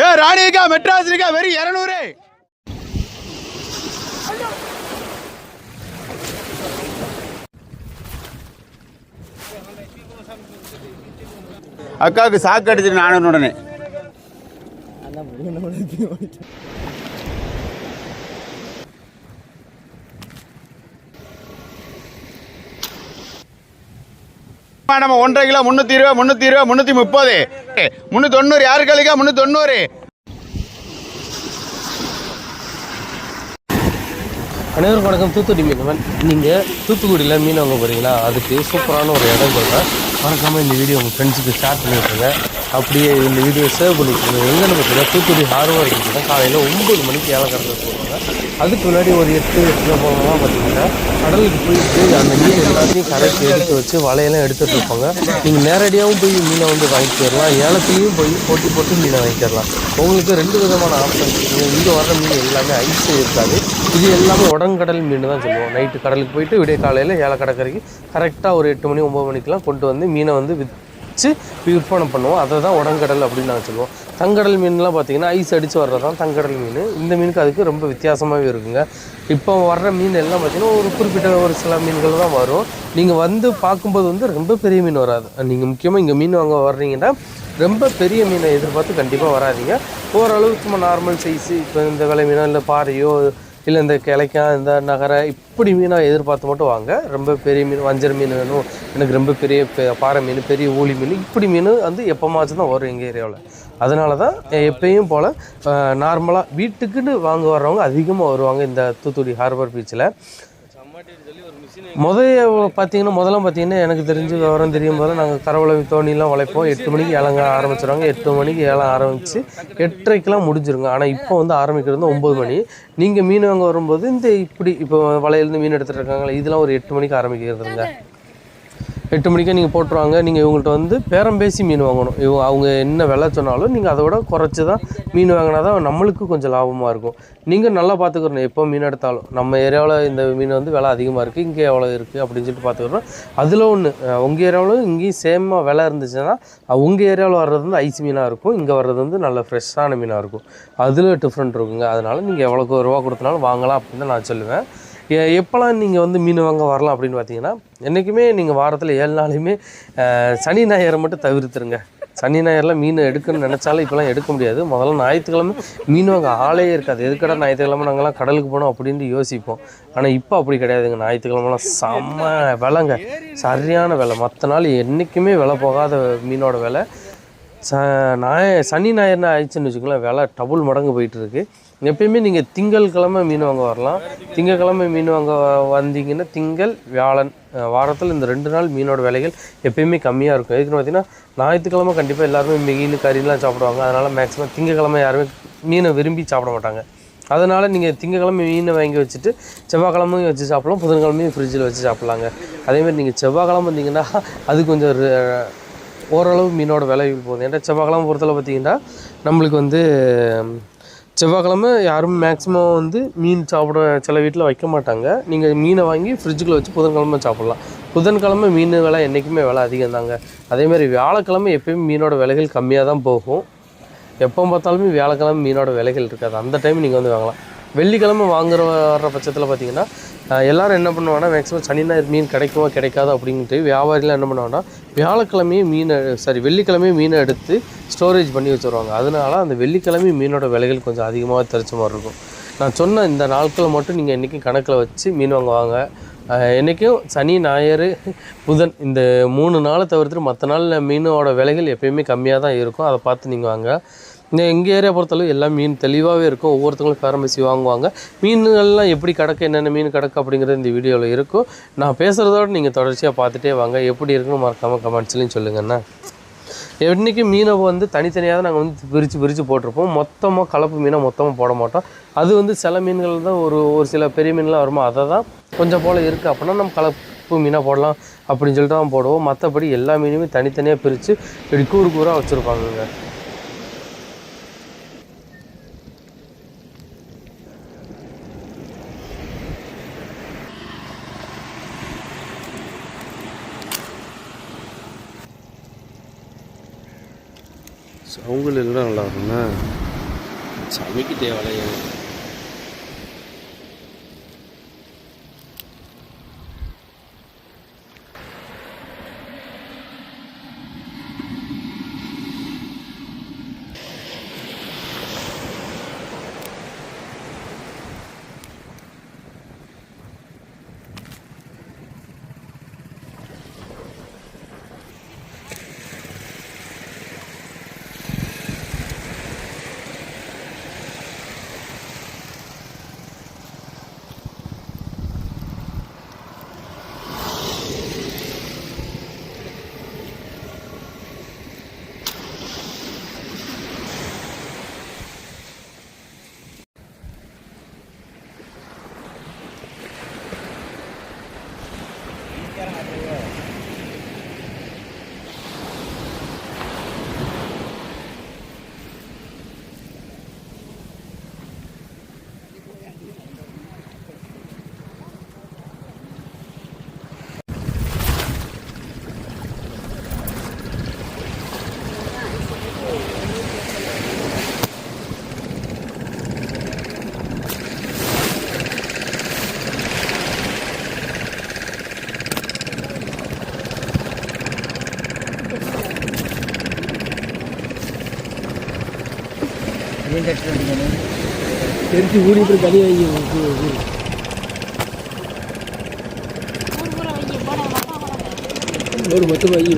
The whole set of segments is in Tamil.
ஏ ராணிக்கா மெட்ராஸ் இருக்கா? வெறும் இரநூறு. அக்காவுக்கு சாக்கு அடிச்சிட்டு நானும் உடனே. நம்ம ஒன்றரை கிலோ முந்நூற்றி இருபது முந்நூற்றி இருபது முந்நூற்றி முப்பது. முந்நூற்றி தொண்ணூறு யாருக்கு அழிக்கா முந்நூற்றி தொண்ணூறு அனைவரும் வணக்கம். தூத்துக்குடி மீனவன். நீங்கள் தூத்துக்குடியில் மீன் வாங்க போகிறீங்களா அதுக்கு சூப்பரான ஒரு இடம் சொல்கிறேன் மறக்காமல் இந்த வீடியோ உங்கள் ஃப்ரெண்ட்ஸுக்கு ஷேர் பண்ணிவிட்டுருங்க அப்படியே இந்த வீடியோ சேவ் பண்ணி விட்டுருங்க எங்கே பார்த்தீங்கன்னா தூத்துக்குடி ஆர்வம் இருக்குன்னா காலையில் ஒம்பது மணிக்கு ஏழை கடந்து போகிறோம் அதுக்கு முன்னாடி ஒரு எட்டு எட்டு போகலாம் பார்த்தீங்கன்னா கடலுக்கு போயிட்டு அந்த மீன் எல்லாத்தையும் கரைச்சி எடுத்து வச்சு வலையெல்லாம் எடுத்துகிட்டு இருப்பாங்க. நீங்கள் நேரடியாகவும் போய் மீனை வந்து வாங்கிக்கிறலாம் ஏலத்துலேயும் போய் போட்டி போட்டு மீனை வாங்கிக்கிறலாம் உங்களுக்கு ரெண்டு விதமான ஆப்ஷன் இருக்குது. இங்கே வர்ற மீன் எல்லாமே ஐஸ் இருக்காது. இது எல்லாமே உடங்கடல் மீன் தான் சொல்லுவோம். நைட்டு கடலுக்கு போயிட்டு விடிய காலையில் ஏல கடற்கரைக்கு கரெக்டாக ஒரு எட்டு மணி ஒம்பது மணிக்கெலாம் கொண்டு வந்து மீனை வந்து வச்சு விற்பனை பண்ணுவோம். அதை தான் உடங்கடல் அப்படின்னு நாங்கள் சொல்லுவோம். தங்கடல் மீன்லாம் பார்த்தீங்கன்னா ஐஸ் அடித்து வர்றது தான் தங்கடல் மீன். இந்த மீனுக்கு அதுக்கு ரொம்ப வித்தியாசமாகவே இருக்குங்க. இப்போ வர்ற மீன் எல்லாம் பார்த்தீங்கன்னா ஒரு குறிப்பிட்ட ஒரு சில மீன்கள் தான் வரும். நீங்கள் வந்து பார்க்கும்போது வந்து ரொம்ப பெரிய மீன் வராது. நீங்கள் முக்கியமாக இங்கே மீன் வாங்க வர்றீங்கன்னா ரொம்ப பெரிய மீனை எதிர்பார்த்து கண்டிப்பாக வராதீங்க. ஓரளவுக்கு சும்மா நார்மல் சைஸு இப்போ இந்த விலை மீனோ இல்லை பாறையோ இல்லை இந்த கிளைக்கா இந்த நகரை இப்படி மீனை எதிர்பார்த்து மட்டும் வாங்க. ரொம்ப பெரிய மீன் வஞ்சர மீன் வேணும். எனக்கு ரொம்ப பெரிய பெ- பாறை மீன் பெரிய ஊழி மீன் இப்படி மீன் வந்து எப்போமாச்சும் தான் வரும் எங்கள் ஏரியாவில். அதனால தான் எப்பயும் போல் நார்மலாக வீட்டுக்குன்னு வாங்க வர்றவங்க அதிகமாக வருவாங்க இந்த தூத்துக்குடி ஹார்பர் பீச்சில் முதல்ல பார்த்தீங்கன்னா முதல்ல பார்த்தீங்கன்னா எனக்கு தெரிஞ்சு விவரம் தெரியும் போது நாங்கள் கரவளவி தோணிலாம் உழைப்போம் எட்டு மணிக்கு ஏலங்க ஆரம்பிச்சிடுவாங்க எட்டு மணிக்கு ஏலம் ஆரம்பித்து எட்டரைக்கெலாம் முடிஞ்சிருங்க. ஆனால் இப்போ வந்து ஆரம்பிக்கிறது ஒம்பது மணி. நீங்கள் மீன் வாங்க வரும்போது இந்த இப்படி இப்போ வலையிலேருந்து மீன் எடுத்துகிட்டு இருக்காங்களே இதெல்லாம் ஒரு எட்டு மணிக்கு ஆரம்பிக்கிறதுங்க. எட்டு மணிக்கே நீங்கள் போட்டுருவாங்க. நீங்கள் இவங்கள்ட்ட வந்து பேரம் பேசி மீன் வாங்கணும். இவங்க அவங்க என்ன விலை சொன்னாலும் நீங்கள் அதை விட குறைச்சி தான் மீன் வாங்கினா தான் நம்மளுக்கு கொஞ்சம் லாபமாக இருக்கும். நீங்கள் நல்லா பார்த்துக்கிறணும் எப்போ மீன் எடுத்தாலும். நம்ம ஏரியாவில் இந்த மீன் வந்து விலை அதிகமாக இருக்குது இங்கே எவ்வளோ இருக்குது அப்படின்னு சொல்லிட்டு பார்த்துக்கிறோம் அதில் ஒன்று உங்கள் ஏரியாவிலும் இங்கேயும் சேமாக விலை இருந்துச்சுன்னா உங்கள் ஏரியாவில் வர்றது வந்து ஐஸ் மீனாக இருக்கும். இங்கே வர்றது வந்து நல்ல ஃப்ரெஷ்ஷான மீனாக இருக்கும். அதில் டிஃப்ரெண்ட் இருக்குங்க. அதனால் நீங்கள் எவ்வளோக்கு ரூபா கொடுத்தனாலும் வாங்கலாம் அப்படின்னு தான் நான் சொல்லுவேன். எப்போல்லாம் நீங்கள் வந்து மீன் வாங்க வரலாம் அப்படின்னு பார்த்தீங்கன்னா என்றைக்குமே நீங்கள் வாரத்தில் ஏழு நாளையுமே சனி ஞாயிறை மட்டும் தவிர்த்துருங்க. சனி ஞாயிறில் மீன் எடுக்கணும்னு நினச்சாலும் இப்போலாம் எடுக்க முடியாது. முதல்ல ஞாயிற்றுக்கிழமை மீன் வாங்க ஆளே இருக்காது. எதுக்கடா ஞாயிற்றுக்கிழமை நாங்கள்லாம் கடலுக்கு போனோம் அப்படின்ட்டு யோசிப்போம். ஆனால் இப்போ அப்படி கிடையாதுங்க ஞாயிற்றுக்கிழமெலாம் செம்ம விலைங்க. சரியான விலை. மற்ற நாள் என்றைக்குமே விலை போகாத மீனோட விலை. ச ஞாய சனி ஞாயிறுனா ஆயிடுச்சுன்னு வச்சுக்கோங்களேன். விலை டபுள் மடங்கு போயிட்டுருக்கு. எப்பயுமே நீங்கள் திங்கள் கிழமை மீன் வாங்க வரலாம். திங்கக்கிழமை மீன் வாங்க வந்தீங்கன்னா திங்கள் வியாழன் வாரத்தில் இந்த ரெண்டு நாள் மீனோட விலைகள் எப்பயுமே கம்மியாக இருக்கும். எதுக்குன்னு பார்த்தீங்கன்னா ஞாயிற்றுக்கிழமை கண்டிப்பாக எல்லாருமே மீன் கறிலாம் சாப்பிடுவாங்க. அதனால் மேக்ஸிமம் திங்கக்கிழமை யாருமே மீனை விரும்பி சாப்பிட மாட்டாங்க. அதனால் நீங்கள் திங்கக்கிழமை மீனை வாங்கி வச்சுட்டு செவ்வாய்க்கிழமையும் வச்சு சாப்பிடலாம். புதன்கிழமையும் ஃப்ரிட்ஜில் வச்சு சாப்பிட்லாங்க. அதேமாதிரி நீங்கள் செவ்வாய்க்கிழமை வந்தீங்கன்னா அது கொஞ்சம் ஓரளவு மீனோட விலை போகுது ஏன்னா செவ்வாய்க்கிழமை பொறுத்தளவு பார்த்தீங்கன்னா நம்மளுக்கு வந்து செவ்வாய்க்கிழமை யாரும் மேக்ஸிமம் வந்து மீன் சாப்பிட சில வீட்டில் வைக்க மாட்டாங்க. நீங்கள் மீனை வாங்கி ஃப்ரிட்ஜுக்குள்ளே வச்சு புதன்கிழமை சாப்பிட்லாம். புதன்கிழமை மீன் விலை என்றைக்குமே விலை அதிகம் தாங்க அதேமாதிரி வியாழக்கிழமை எப்பயும் மீனோட விலைகள் கம்மியாக தான் போகும். எப்போ பார்த்தாலுமே வியாழக்கிழமை மீனோட விலைகள் இருக்காது. அந்த டைம் நீங்கள் வந்து வாங்கலாம். வெள்ளிக்கிழமை வாங்குற வர்ற பட்சத்தில் பார்த்தீங்கன்னா எல்லாரும் என்ன பண்ணுவாங்கன்னா மேக்ஸிமம் சனி ஞாயிறு மீன் கிடைக்குமா கிடைக்காது அப்படின்ட்டு வியாபாரிலாம் என்ன பண்ணுவாங்கன்னா வியாழக்கிழமையே மீனை சாரி வெள்ளிக்கிழமையே மீனை எடுத்து ஸ்டோரேஜ் பண்ணி வச்சுருவாங்க. அதனால அந்த வெள்ளிக்கிழமை மீனோட விலைகள் கொஞ்சம் அதிகமாக தெரிச்ச மாதிரி இருக்கும். நான் சொன்ன இந்த நாட்களை மட்டும் நீங்கள் இன்றைக்கும் கணக்கில் வச்சு மீன் வாங்குவாங்க. என்றைக்கும் சனி ஞாயிறு புதன் இந்த மூணு நாளை தவிர்த்துட்டு மற்ற நாளில் மீனோட விலைகள் எப்பயுமே கம்மியாக தான் இருக்கும். அதை பார்த்து நீங்கள் வாங்க. எங்கள் ஏரியா பொறுத்தளவு எல்லாம் மீன் தெளிவாகவே இருக்கும். ஒவ்வொருத்தவங்களும் பேரம்பசி வாங்குவாங்க. மீன்கள்லாம் எப்படி கிடக்கு என்னென்ன மீன் கிடக்கு அப்படிங்கிறது இந்த வீடியோவில் இருக்கும். நான் பேசுகிறதோட நீங்கள் தொடர்ச்சியாக பார்த்துட்டே வாங்க. எப்படி இருக்குன்னு மறக்காமல் கமெண்ட்ஸ்லையும் சொல்லுங்கண்ணா என்றைக்கு மீனை வந்து தனித்தனியாக தான் நாங்கள் வந்து பிரித்து பிரித்து போட்டிருப்போம். மொத்தமாக கலப்பு மீனை மொத்தமாக போட மாட்டோம். அது வந்து சில மீன்கள் தான் ஒரு ஒரு சில பெரிய மீன்லாம் வருமோ அதை தான் கொஞ்சம் போல் இருக்குது அப்படின்னா நம்ம கலப்பு மீனாக போடலாம் அப்படின்னு சொல்லிட்டு தான் போடுவோம். மற்றபடி எல்லா மீனுமே தனித்தனியாக பிரித்து இப்படி கூறு கூறாக வச்சுருப்பாங்கங்க. அவங்களும் இல்லைன்னா நல்லா இருக்கும்ண்ணா சமைக்க தேவையில்ல. தெரிஞ்சு ஊடி போய் தனி வாங்கி ஒரு மொத்தம் வாங்கி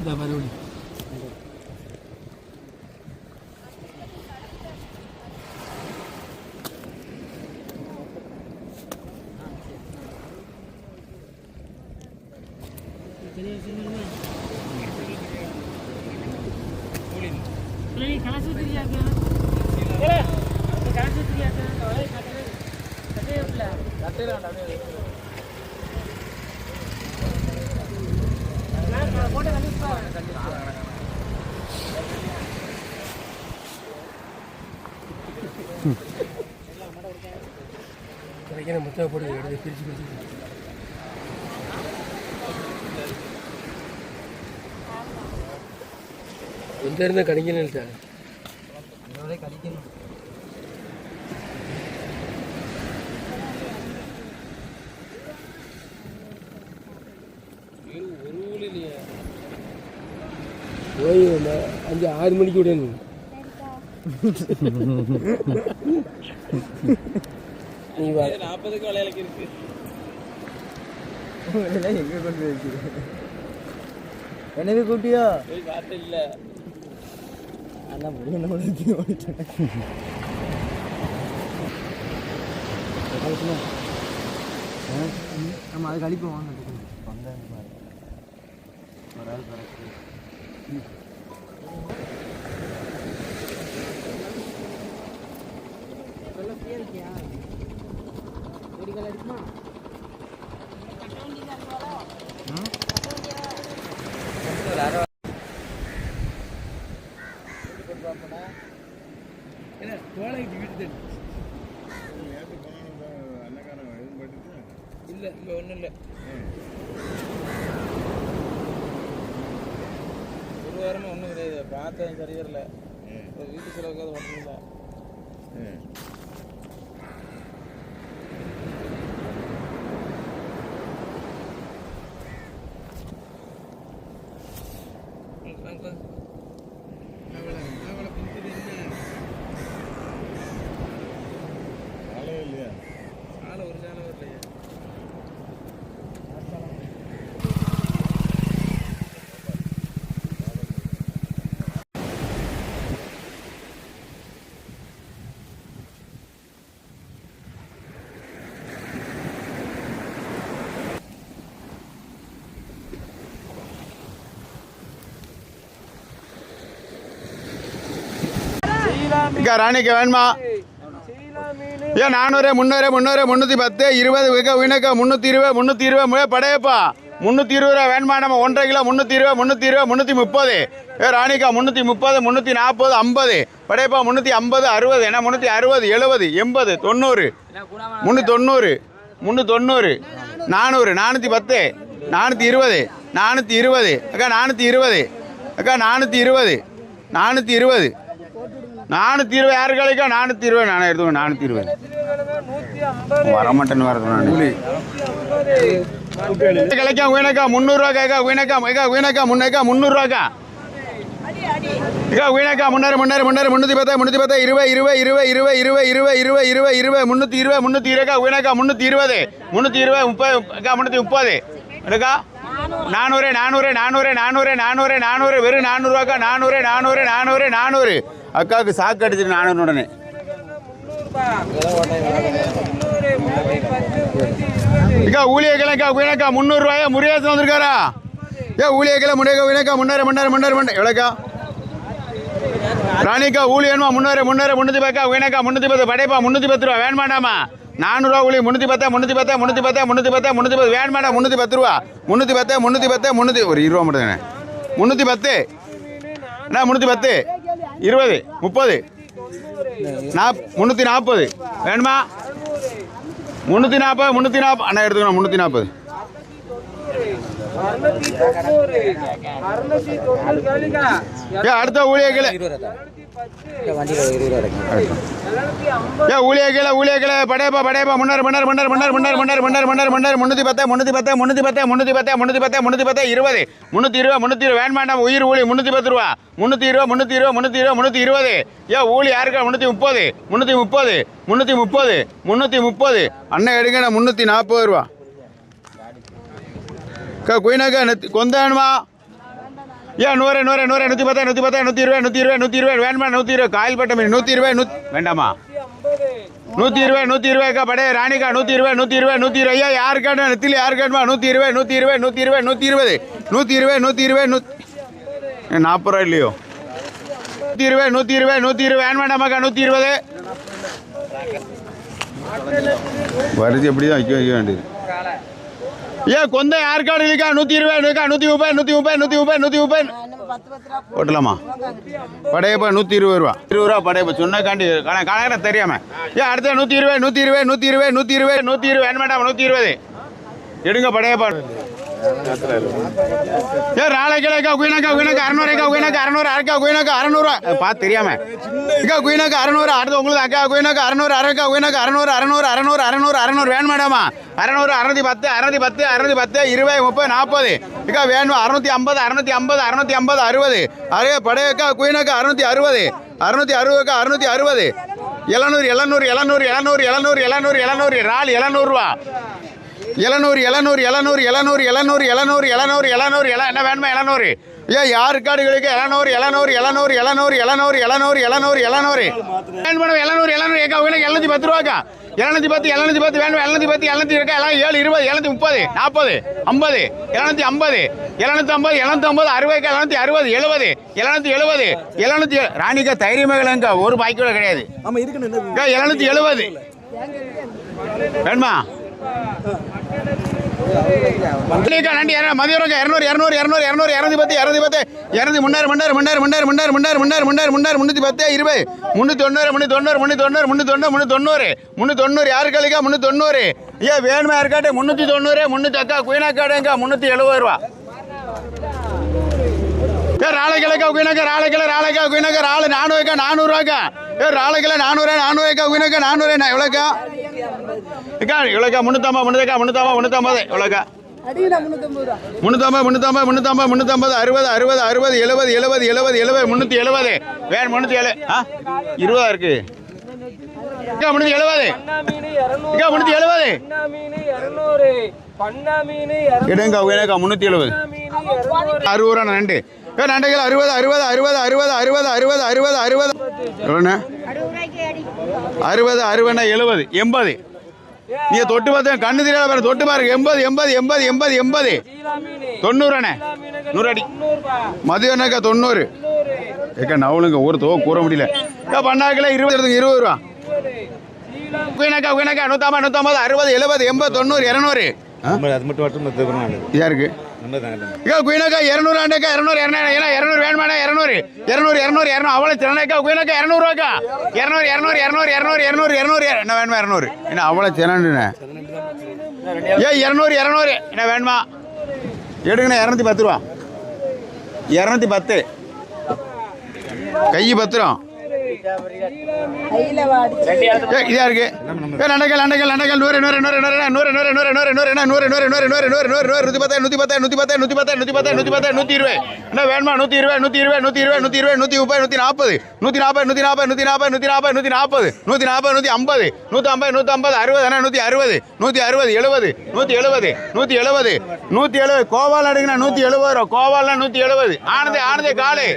வச்சுக்கிறோம் இந்த கிடைக்கிற மொத்தம் போட்டு எடுத்து பிரித்து பிரித்து எந்த இருந்தால் கிடைக்கணும் சார் கிடைக்கணும் ஓய்வு அஞ்சு ஆறு மணிக்கு விடணும். நாற்பதுக்கு விளையாளுக்கு இருக்கு எங்க கொண்டு வச்சு என்னது கூட்டியோ? காட்டு இல்ல அண்ணா முடியும் ஓடிட்டேன் நம்ம அதுக்கு அடிப்போம் வாங்க. ஒரு ஆள் பறக்கு இல்ல இங்க ஒண்ணும் இல்ல. ஒரு வாரமா ஒண்ணும் கிடையாது. பார்த்தேன் சரியா இல்ல வீட்டு செலவுக்காவது ஒண்ணும் இல்ல ஆளு ஒரு சேலை வரலையே இக்கா ராணிக்கு வேணுமா? ஏன் நானூறு முந்நூறு முந்நூறு முந்நூற்றி பத்து இருபது விக வினக்கா முந்நூற்றி இருபது முந்நூற்றி இருபது முழு படையப்பா. முந்நூற்றி இருபது ரூபா வேணுமா? நம்ம ஒன்றரை கிலோ முந்நூற்றி இருபது முந்நூற்றி இருபது முந்நூற்றி முப்பது. ஏ ராணிக்கா முந்நூற்றி முப்பது முந்நூற்றி நாற்பது ஐம்பது. படையப்பா முந்நூற்றி ஐம்பது அறுபது. ஏன்னா முந்நூற்றி அறுபது எழுபது எண்பது தொண்ணூறு. முந்நூற்றி தொண்ணூறு முந்நூற்றி தொண்ணூறு நானூறு நானூற்றி பத்து நானூற்றி இருபது நானூற்றி இருபது. அக்கா நானூற்றி இருபது. அக்கா நானூற்றி இருபது நானூற்றி இருபது. நானூற்றி இருபது யாரு கிடைக்கா நானூற்றி இருபது நானே எடுத்துக்கோ நானூற்றி இருபது வரமாட்டேன்னு வரது நான் கிடைக்கா வீணக்கா முந்நூறுரூவா கேக்கா வீணக்கா ஏக்கா வீணக்கா முன்னேக்கா முந்நூறுரூவாக்கா ஏக்கா வீணக்கா முன்னேறு முன்னேறு முன்னேறு முந்நூற்றி பத்தா முந்நூற்றி பத்தா இருபது இருபது இருபது இருபது இருபது இருபது இருபது இருபது இருபது முந்நூற்றி இருபது முந்நூற்றி இருபதுக்கா வீணக்கா முந்நூற்றி இருபது முந்நூற்றி இருபது முப்பது அக்கா முந்நூற்றி முப்பது. எடுக்கா. நானூறு நானூறு நானூறு நானூறு நானூறு நானூறு வெறும் நானூறுவாக்கா நானூறு நானூறு நானூறு நானூறு. அக்காவுக்கு சாக்கு அடிச்சிட்டு நானூறு உடனே. அக்கா ஊழிய ஊழியர்களக்கா வீணக்கா முந்நூறுரூவாயா முருகேசன் வந்திருக்காரா? ஏ ஊழியர்களை முன்னேக்கா வீணக்கா முன்னேற முன்னேற முன்னேற முன்னே எவ்வளோக்கா ராணிக்கா ஊழியன்மா முன்னூறு முன்னூறு முந்நூற்றி பக்கா வீணக்கா முந்நூற்றி பத்து படைப்பா முந்நூற்றி பத்து ரூபா. வேணுமாண்டாமா நானூறுரூவா ஊழி முன்னூற்றி பத்தா முன்னூற்றி பத்தா முன்னூற்றி பத்தா முன்னூற்றி பத்தா முன்னூற்றி பத்து. வேணுமாடா முன்னூற்றி பத்து ரூபா? முன்னூற்றி பத்தா முன்னூற்றி பத்தா முந்நூற்றி ஒரு இருபது மட்டும் முந்நூற்றி பத்து. அண்ணா முந்நூற்றி பத்து. இருபது முப்பது. நாப் முந்நூற்றி நாற்பது வேணுமா? முந்நூற்றி நாற்பது முந்நூற்றி நாற்பது அண்ணா எடுத்துக்கணும் முந்நூற்றி நாற்பது அடுத்த ஊழியர்களை ஏ ஊழிய ஊழியர்களை படையப்பா படையப்பா முன்னர் முன்னர் முன்னார் முன்னார் முன்னர் முன்னர் முன்னர் முன்னர் முன்னர் முந்நூற்றி பத்து முன்னூற்றி பத்து முந்நூற்றி பத்து முந்நூற்றி பத்தா முந்நூற்றி பத்தா முந்நூற்றி பத்தா இருபது. முந்நூற்றி இருபது முந்நூற்றி இருபது. வேண்டாம் உயிர் ஊழி முந்நூற்றி பத்து ரூபா. முந்நூற்றி இருபது முந்நூற்றி இருபது முந்நூற்றி இருபது முந்நூற்றி இருபது. ஏ ஊழி யாருக்கா? முந்நூற்றி முப்பது. முந்நூற்றி முப்பது. முந்நூற்றி முப்பது. முந்நூற்றி முப்பது. அண்ணன் எடுங்க முந்நூற்றி நாற்பது ரூபா. அக்கா குயினாக்கா நெத்தி கொந்தானுமா? ஏன் நூறு நூறு நூறு நூற்றி பத்தா நூற்றி பத்தா நூற்றி இருபது நூற்றி இருபது நூற்றி இருபது வேணுமா நூற்றி இருபது காயில் பட்ட மீன் நூற்றி இருபது நூ வேண்டாமா நூற்றி இருபது நூற்றி இருபதுக்கா படைய ராணிக்கா நூற்றி இருபது நூற்றி இருபது நூற்றி இருபது ஐயா யார் கேட்டா நெத்திலி யார் கேட்டுமா நூற்றி இருபது நூற்றி இருபது நூற்றி இருபது நூற்றி இருபது நூற்றி இருபது நூற்றி இருபது நூ நாற்பது ரூபா இல்லையோ நூற்றி இருபது நூற்றி இருபது நூற்றி இருபது வேன் வேண்டாமாக்கா நூற்றி இருபது வருது எப்படி தான் வைக்க வைக்க வேண்டியது ஏன் கொந்த யாருக்காடு இருக்கா நூற்றி இருபது இருக்கா நூற்றி முப்பது நூற்றி முப்பது நூற்றி முப்பது நூற்றி முப்பது. போட்டலாமா படையப்பா நூற்றி இருபது ரூபா. இருபது ரூபா படையப்பா சொன்னக்காண்டி கண கணக்கில் தெரியாம. ஏன் அடுத்த நூற்றி இருபது நூற்றி இருபது நூற்றி இருபது நூற்றி இருபது நூற்றி இருபது. மேடம் நூற்றி இருபது. எடுங்க படையப்பா ஏ ராளைக்கிழக்கா குயினாக்கா குயினாக்கா அறநூறுக்கா குயினாக்கா அறநூறு அரைக்கா குயினாக்கா அறநூறுவா பார்த்து தெரியாம. இக்கா குயினாக்கா அறநூறு அடுத்து உங்களுக்கு அக்கா குயினாக்கா அறநூறு அரைக்கா குயினாக்கா அறநூறு அறநூறு அறநூறு அறநூறு அறநூறு வேணும் மேடமா. அறநூறு அறுநூத்தி பத்து அறுநூத்தி பத்து அறுநூத்தி பத்து இருபது முப்பது நாற்பது. இக்கா வேணும் அறுநூத்தி ஐம்பது அறுநூத்தி ஐம்பது அறுநூத்தி ஐம்பது அறுபது. அறுபது படையக்கா குயினாக்கா அறநூத்தி அறுபது. அறுநூத்தி அறுபதுக்கா அறுநூத்தி அறுபது. எழுநூறு எழுநூறு எழுநூறு எழுநூறு எழுநூறு எழுநூறு எழுநூறு இறால் எழுநூறுவா எழுநூறு எழுநூறு எழுநூறு எழுநூறு எழுநூறு எழுநூறு எழுநூறு எழுநூறு எல என்ன வேணுமா எழுநூறு ஏன் யார் காடுகளுக்கு எழுநூறு எழுநூறு எழுநூறு எழுநூறு எழுநூறு எழுநூறு எழுநூறு எழுநூறு வேணும் எழுநூறு எழுநூறு ஏக்கா வேணும் எழுநூத்தி பத்து ரூபாக்கா எழுநூத்தி பத்து எழுநூத்தி பத்து வேணும் எழுநூத்தி பத்து எழுநூத்தி இருக்கா எல்லாம் ஏழு இருபது எழுநூத்தி முப்பது நாற்பது ஐம்பது எழுநூத்தி ஐம்பது எழுநூத்தி ஐம்பது எழுநூத்தி ஐம்பது அறுபதுக்கா எழுநூத்தி அறுபது எழுபது எழுநூத்தி எழுபது எழுநூத்தி ராணிக்கா தைரியமேகலங்கா ஒரு பாக்கி கூட கிடையாது எழுநூத்தி எழுபது வேணுமா மதியம் இரநூறு இரநூறு இரநூறு இரநூறு இரநூத்தி பத்து இரநூத்தி பத்து. இரநூத்தி முன்னாறு முன்னாறு முன்னாறு முன்னாறு முன்னாறு முன்னாறு முன்னாறு முன்னாறு முன்னாறு முந்நூற்றி பத்து இருபது. முந்நூற்றி தொண்ணூறு முந்நூற்றி தொண்ணூறு முந்நூற்றி தொண்ணூறு முந்நூற்றி தொண்ணூறு முந்நூற்றி தொண்ணூறு. முந்நூற்றி தொண்ணூறு யாரு கழிக்கா? முந்நூற்றி தொண்ணூறு. ஏன் வேணுமா இருக்காட்டு முந்நூற்றி தொண்ணூறு முந்நூற்றி அக்கா குயினா காடுங்கா முந்நூற்றி எழுபது ரூபா. ஏ ராளைக்கிழக்கா குயினக்கா ராளைக்கிழ ராளைக்கா குயினக்கா ராளு நானூறுக்கா நானூறுவாக்கா. ஏ ராளைக்கிழ நானூறு நானூறுக்கா குயினக்கா நானூறு என்ன எவ்வளோக்கா? அக்கா இவ்வளோக்கா முந்நூற்றம்பது முந்நூறுக்கா முந்நூற்றம்பது முந்நூற்றம்பது எவ்வளோக்கா முந்நூற்றம்பது முந்நூற்றம்பது முந்நூற்றம்பது முந்நூற்றம்பது அறுபது அறுபது அறுபது எழுபது எழுபது எழுபது எழுபது முந்நூற்றி எழுபது. வேணும் முந்நூற்றி ஏழு ஆ? இருபதா இருக்கு? அக்கா முந்நூற்றி எழுபது. அக்கா முந்நூற்றி எழுபது. வேணுக்கா முந்நூற்றி எழுபது. அறுபது ரூபா நண்டு ஏ அறுபது அறுபது அறுபது அறுபது அறுபது அறுபது அறுபது அறுபது. எவ்வளோண்ணே அறுபது அறுபதுண்ணா எழுபது எண்பது. நீங்க தொட்டு பார்த்தா கண்ணு தெரியாத பாரு. தொட்டு பாருங்க எண்பது எண்பது எண்பது எண்பது எண்பது. தொண்ணூறுண்ணே நூறு அடி. மதியம்னாக்கா தொண்ணூறு. ஏக்கா நவலுங்க. ஒரு தோ கூற முடியல. ஏக்கா பண்ணாக்கில் இருபது எடுத்துங்க இருபது ரூபா. குயினாக்கா குயினாக்கா நூற்றம்பது நூற்றம்பது அறுபது எழுபது எண்பது தொண்ணூறு இரநூறு. அது மட்டும் மட்டும் மற்ற இதா ಕುಯ್ಯನಕ ಎರನೂರು ಅಂಡಕ ಎರನೂರು ಎರಡ ಎರನೂರು ವೇಣಮಾಣ ಎರನೂರು ಎರನೂರು ಎರನೂರು ಎರನೂರು ಅವಳ ತಿನ್ನಕ ಕುಯ್ಯನಕ ಎರನೂರುಕ ಎರನೂರು ಎರನೂರು ಎರನೂರು ಎರನೂರು ಎರನೂರು ಎರನೂರು என்ன வேணுமா இரநூறு என்ன அவ்வளோ தினண்டுண்ணே ஏ இரநூறு இரநூறு என்ன வேணுமா எடுங்கண்ணே இரநூத்தி பத்து ரூபா இரநூத்தி பத்து கை பத்து ரூபா இதா இருக்கு ஏ, நண்டைகள் நண்டைகள் நூறு நூறு நூறு நூறு நூறு நூறு நூறு நூறு நூறு நூறு நூறு நூறு நூறு நூறு நூறு நூறு நூறு நூற்றி பத்து நூற்றி பத்து நூற்றி பத்து நூற்றி பத்து நூற்றி பத்து நூற்றி பத்து நூற்றி இருபது என்ன வேணுமா நூற்றி இருபது நூற்றி இருபது நூற்றி இருபது நூற்றி இருபது நூற்றி முப்பது நூற்றி நாற்பது நூற்றி நாற்பது நூற்றி நாற்பது நூற்றி நாற்பது நூற்றி நாற்பது நூற்றி நாற்பது நூற்றி நாற்பது நூற்றி ஐம்பது நூற்றி ஐம்பது நூற்றி ஐம்பது அறுபது அண்ணா நூற்றி அறுபது நூற்றி அறுபது எழுபது நூற்றி எழுபது நூற்றி எழுபது நூற்றி எழுபது கோவால் எடுங்கண்ணா நூற்றி எழுபது ரூபா கோவால்னா நூற்றி எழுபது ஆனந்தே ஆனந்தே காலு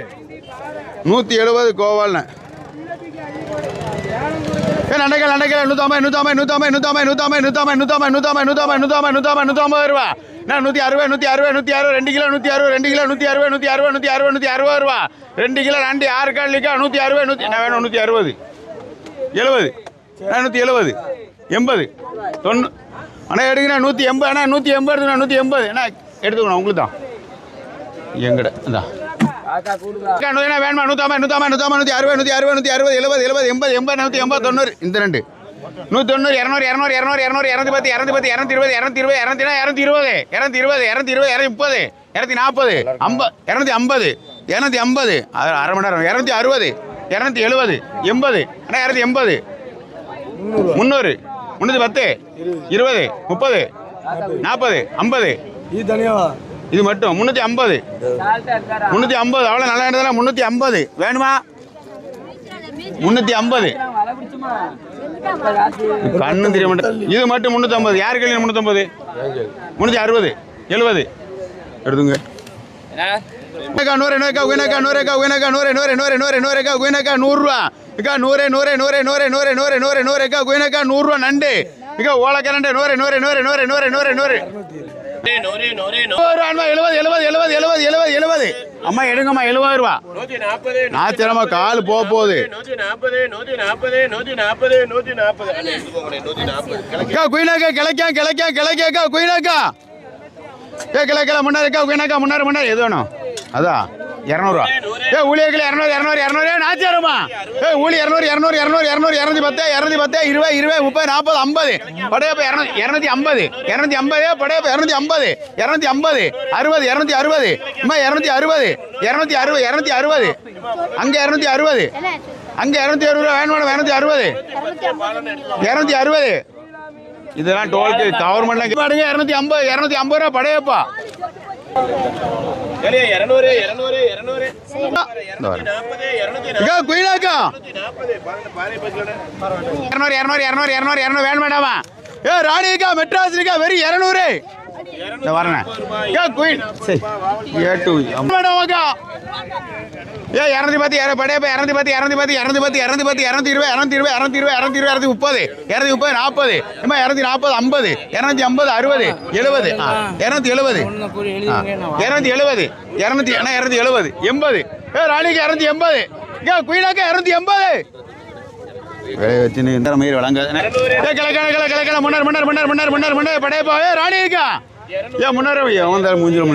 நூற்றி எழுபது கோவால்ண்ணே ஏ நண்டைகள் நண்டைகள் நூற்றம்பது நூற்றம்பது நூற்றம்பது நூற்றம்பது நூற்றம்பது நூற்றம்பது நூற்றம்பது நூற்றம்பது நூற்றம்பது நூற்றம்பது நூற்றம்பது ரூபா நான் நூற்றி அறுபது நூற்றி அறுபது நூற்றி அறுபது ரெண்டு கிலோ நூற்றி அறுபது ரெண்டு கிலோ நூற்றி அறுபது நூற்றி அறுபது நூற்றி அறுபது நூற்றி அறுபது ரூபா ரெண்டு கிலோ ரெண்டு ஆறு காலிக்கா நூற்றி அறுபது நூற்றி என்ன வேணும் நூற்றி அறுபது எழுபது நூற்றி எழுபது எண்பது தொண்ணூ அண்ணா எடுங்கண்ணா நூற்றி எண்பது அண்ணா நூற்றி எண்பது எடுத்துண்ணா நூற்றி எண்பது அண்ணா எடுத்துக்கணும் உங்களுக்கு தான் எங்கட இந்தா வேணுமா? நூற்றம்பது நூற்றம்பது நூற்றம்பது நூற்றி அறுபது நூற்றி அறுபது நூற்றி அறுபது எழுபது எழுபது எண்பது எண்பது நூற்றி எண்பது தொண்ணூறு இந்த ரெண்டு. நூற்றி தொண்ணூறு இரநூறு இரநூறு இரநூறு இரநூறு இரநூத்தி பத்து இரநூத்தி பத்து இரநூத்தி இருபது இரநூத்தி இருபது இரநூத்தி இரநூத்தி இருபது இரநூத்தி இருபது இரநூத்தி இருபது இரநூத்தி முப்பது இரநூத்தி நாற்பது ஐம்பது இரநூத்தி ஐம்பது இரநூத்தி ஐம்பது அது அரை மணி நேரம் இரநூத்தி அறுபது இரநூத்தி எழுபது எண்பது அண்ணா இரநூத்தி எண்பது. முந்நூறு முந்நூற்றி பத்து இருபது முப்பது நாற்பது ஐம்பது. இது இது மட்டும் முந்நூற்றி ஐம்பது முந்நூற்றி ஐம்பது அவ்வளோ நல்லா இருந்ததுல முந்நூற்றி ஐம்பது வேணுமா முந்நூற்றி ஐம்பது கண்ணு தெரிய மாட்டேன் இது மட்டும் முந்நூற்றி ஐம்பது யார் கேள்வி முந்நூற்றம்பது முந்நூற்றி அறுபது எழுபது எடுத்துங்க அக்கா நூறு நூறுக்கா உயினக்கா நூறுக்கா உயினக்கா நூறு நூறு நூறு நூறு நூறுக்கா உயினக்கா நூறுரூவா இக்கா நூறு நூறு நூறு நூறு நூறு நூறு நூறு நூறுக்கா உயினக்கா நூறுரூவா நண்டு இக்கா ஓலக்கரண்டு நூறு நூறு நூறு நூறு நூறு நூறு நூறு நூறு எழுபது எழுபது எழுபது எழுபது எழுபது எழுபது அம்மா எடுங்கம்மா எழுபது ரூபா. நாச்சிரமா கால் போக போகுது. குயினாக்கா கிளைக்கா கிளைக்கா கிளைக்காக்கா குயினாக்கா ஏ கிளை கிளை முன்னாடிக்கா குயினாக்கா முன்னாடி முன்னாடி எது வேணும்? அதான் இரநூறுவா. ஏ ஊழியர்கள் இரநூறு இரநூறு இரநூறு நாச்சாரமா ஏ ஊழி இரநூறு இரநூறு இரநூறு இரநூறு இரநூத்தி பத்து இரநூத்தி பத்து இருபது இருபது முப்பது நாற்பது ஐம்பது. படையப்ப இரநூ இரநூத்தி ஐம்பது இரநூத்தி ஐம்பது படையப்ப இரநூத்தி ஐம்பது இரநூத்தி ஐம்பது அறுபது இரநூத்தி அறுபது இம்மா இரநூத்தி அறுபது இரநூத்தி அறுபது இரநூத்தி அறுபது அங்கே இரநூத்தி அறுபது அங்கே இரநூத்தி அறுபது ரூபா வேணும் இரநூத்தி அறுபது இரநூத்தி அறுபது. இதெல்லாம் டோலுக்கு கவர்மெண்ட்லாம் பாருங்க இரநூத்தி ஐம்பது இரநூத்தி ஐம்பது ரூபா படையப்பா. இரநூறு இரநூறு இரநூறு. இரநூறு இரநூறு இரநூறு இரநூறு இரநூறு வேணும் மேடாமா ஏ ராணிக்கா மெட்ராஸ் இருக்கா வெறும் இரநூறு. இந்த வரேன் ஏ குயின் சரி. ஏ டூ மேடமாக்கா ஏ இரநூத்தி பத்து இர படையப்ப இரநூத்தி பத்து இரநூத்தி பத்து இரநூத்தி பத்து இரநூத்தி பத்து இரநூத்தி இருபது இரநூத்தி இருபது இரநூத்தி இருபது இரநூத்தி இருபது இரநூத்தி முப்பது இரநூத்தி முப்பது நாற்பது. இம்மா இரநூத்தி நாற்பது ஐம்பது இரநூத்தி ஐம்பது அறுபது எழுபது. ஆ இரநூத்தி எழுபது. இரநூத்தி எழுபது இரநூத்தி அண்ணா இரநூத்தி எழுபது எண்பது. ஏ ராணிக்கு இரநூத்தி எண்பது. ஏ குயினாக்கா இரநூத்தி எண்பது. விளைய வச்சு இந்த மயிர் வழங்க. கிழக்கான கிழக்கான முன்னார் முன்னார் முன்னார் முன்னார் முன்னார் முன்னார் படையப்பா. ஏ ராணி இருக்கா? ஏன் முன்னாரே ஐயா வந்தாலும் முடிஞ்சிடும்